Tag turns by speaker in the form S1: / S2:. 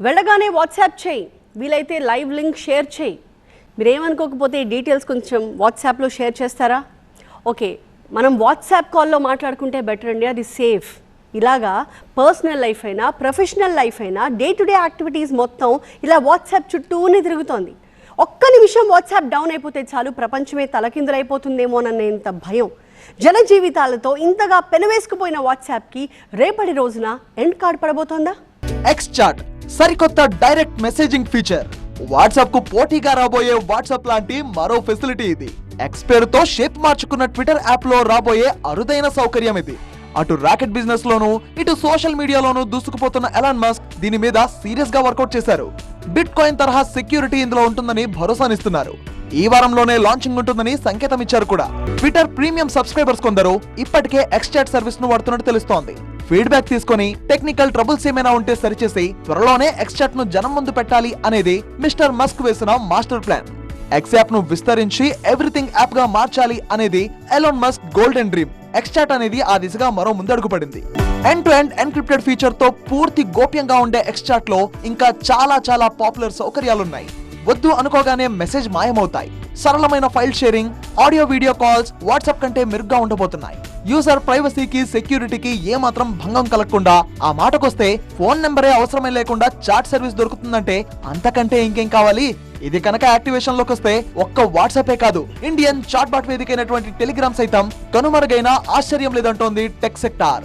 S1: వెళ్ళగానే వాట్సాప్ చేయి. వీలైతే లైవ్ లింక్ షేర్ చేయి. మీరేమనుకోకపోతే ఈ డీటెయిల్స్ కొంచెం వాట్సాప్లో షేర్ చేస్తారా? ఓకే మనం వాట్సాప్ కాల్లో మాట్లాడుకుంటే బెటర్ అండి అది సేఫ్. ఇలాగా పర్సనల్ లైఫ్ అయినా ప్రొఫెషనల్ లైఫ్ అయినా డే టు డే యాక్టివిటీస్ మొత్తం ఇలా వాట్సాప్ చుట్టూనే తిరుగుతోంది. ఒక్క నిమిషం వాట్సాప్ డౌన్ అయిపోతే చాలు ప్రపంచమే తలకిందులైపోతుందేమోనన్నేంత భయం. జన జీవితాలతో ఇంతగా పెనవేసుకుపోయిన వాట్సాప్కి రేపటి రోజున ఎండ్ కార్డ్ పడబోతోందా?
S2: ఎక్స్ చాట్ సరికొత్త డైరెక్ట్ మెసేజింగ్ ఫీచర్. వాట్సాప్కు పోటీగా రాబోయే వాట్సాప్ లాంటి మరో ఫెసిలిటీ ఇది. ఎక్స్ పేరుతో షేప్ మార్చుకున్న ట్విట్టర్ యాప్లో రాబోయే అరుదైన సౌకర్యం ఇది. అటు రాకెట్ బిజినెస్ లోను ఇటు సోషల్ మీడియాలోనూ దూసుకుపోతున్న ఎలాన్ మస్క్ దీని మీద సీరియస్గా వర్కౌట్ చేశారు. బిట్ కాయిన్ తరహా సెక్యూరిటీ ఇందులో ఉంటుందని భరోసానిస్తున్నారు. ఈ వారంలోనే లాంచింగ్ ఉంటుందని సంకేతం ఇచ్చారు కూడా. ట్విట్టర్ ప్రీమియం సబ్స్క్రైబర్స్ కొందరు ఇప్పటికే ఎక్స్చాట్ సర్వీస్ను వాడుతున్నట్టు తెలుస్తోంది. ఫీడ్బ్యాక్ తీసుకొని టెక్నికల్ ట్రబుల్స్ ఏమైనా ఉంటే సరిచేసి త్వరలోనే ఎక్స్చాట్ను జనం ముందు పెట్టాలి అనేది మిస్టర్ మస్క్ వేసిన మాస్టర్ ప్లాన్ ఎక్స్ యాప్ను విస్తరించి ఎవ్రీథింగ్ యాప్గా మార్చాలి అనేది Elon Musk golden dream X chat అనేది ఆ దిశగా మరో ముందడుగు పడింది ఎండ్ టు ఎండ్ ఎన్క్రిప్టెడ్ ఫీచర్తో పూర్తి గోప్యంగా ఉండే ఎక్స్చాట్లో ఇంకా చాలా చాలా పాపులర్ సౌకర్యాలున్నాయి. వద్దు అనుకోగానే మెసేజ్ మాయమవుతాయి. సరళమైన file sharing audio video calls WhatsApp కంటే మెరుగ్గా ఉండబోతున్నాయి. యూజర్ ప్రైవసీకి సెక్యూరిటీకి ఏమాత్రం భంగం కలగకుండా ఆ మాటకొస్తే ఫోన్ నెంబరే అవసరమే లేకుండా చాట్ సర్వీస్ దొరుకుతుందంటే అంతకంటే ఇంకేం కావాలి? ఇది కనుక యాక్టివేషన్లోకి వస్తే ఒక్క వాట్సాపే కాదు. ఇండియన్ చాట్ బాట్ వేదికైనటువంటి టెలిగ్రామ్ సైతం కనుమరుగైన ఆశ్చర్యం లేదంటోంది టెక్ సెక్టార్.